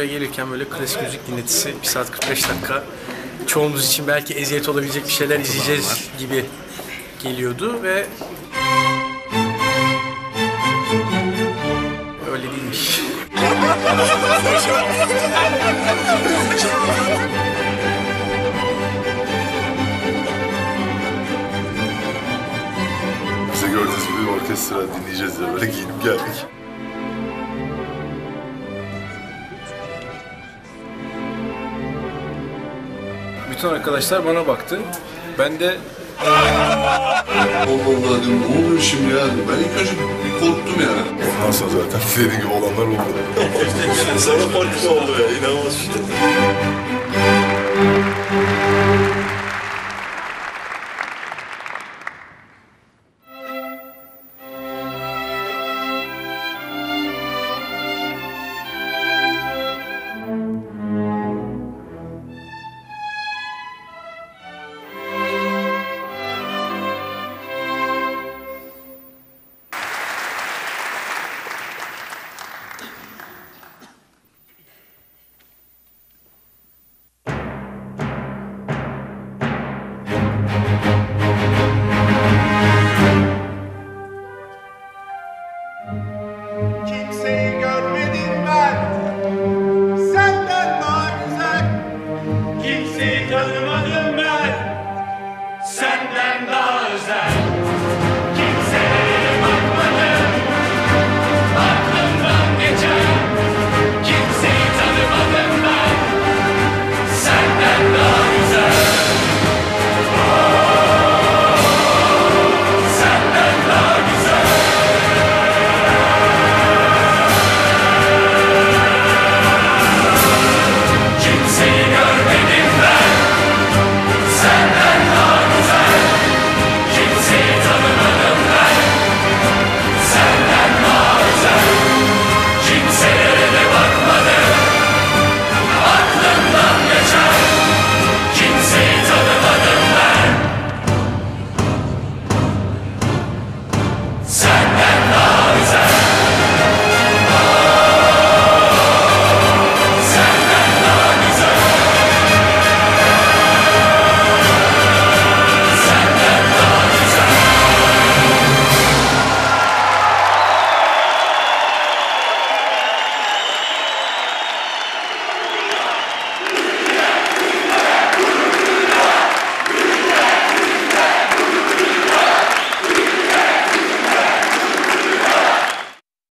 buraya gelirken böyle klasik müzik dinletisi 1 saat 45 dakika çoğumuz için belki eziyet olabilecek bir şeyler izleyeceğiz gibi geliyordu ve öyle değilmiş. Bize gördüğünüz gibi orkestra dinleyeceğiz ya böyle giyinip geldik. Bütün arkadaşlar bana baktı. Ben de Allah Allah dedim ne oluyor şimdi ya? Ben ilk önce bir korktum yani. Ondan sonra zaten dediği gibi olanlar oldu. Sana farklı oldu ya inanılmaz. Keep singing.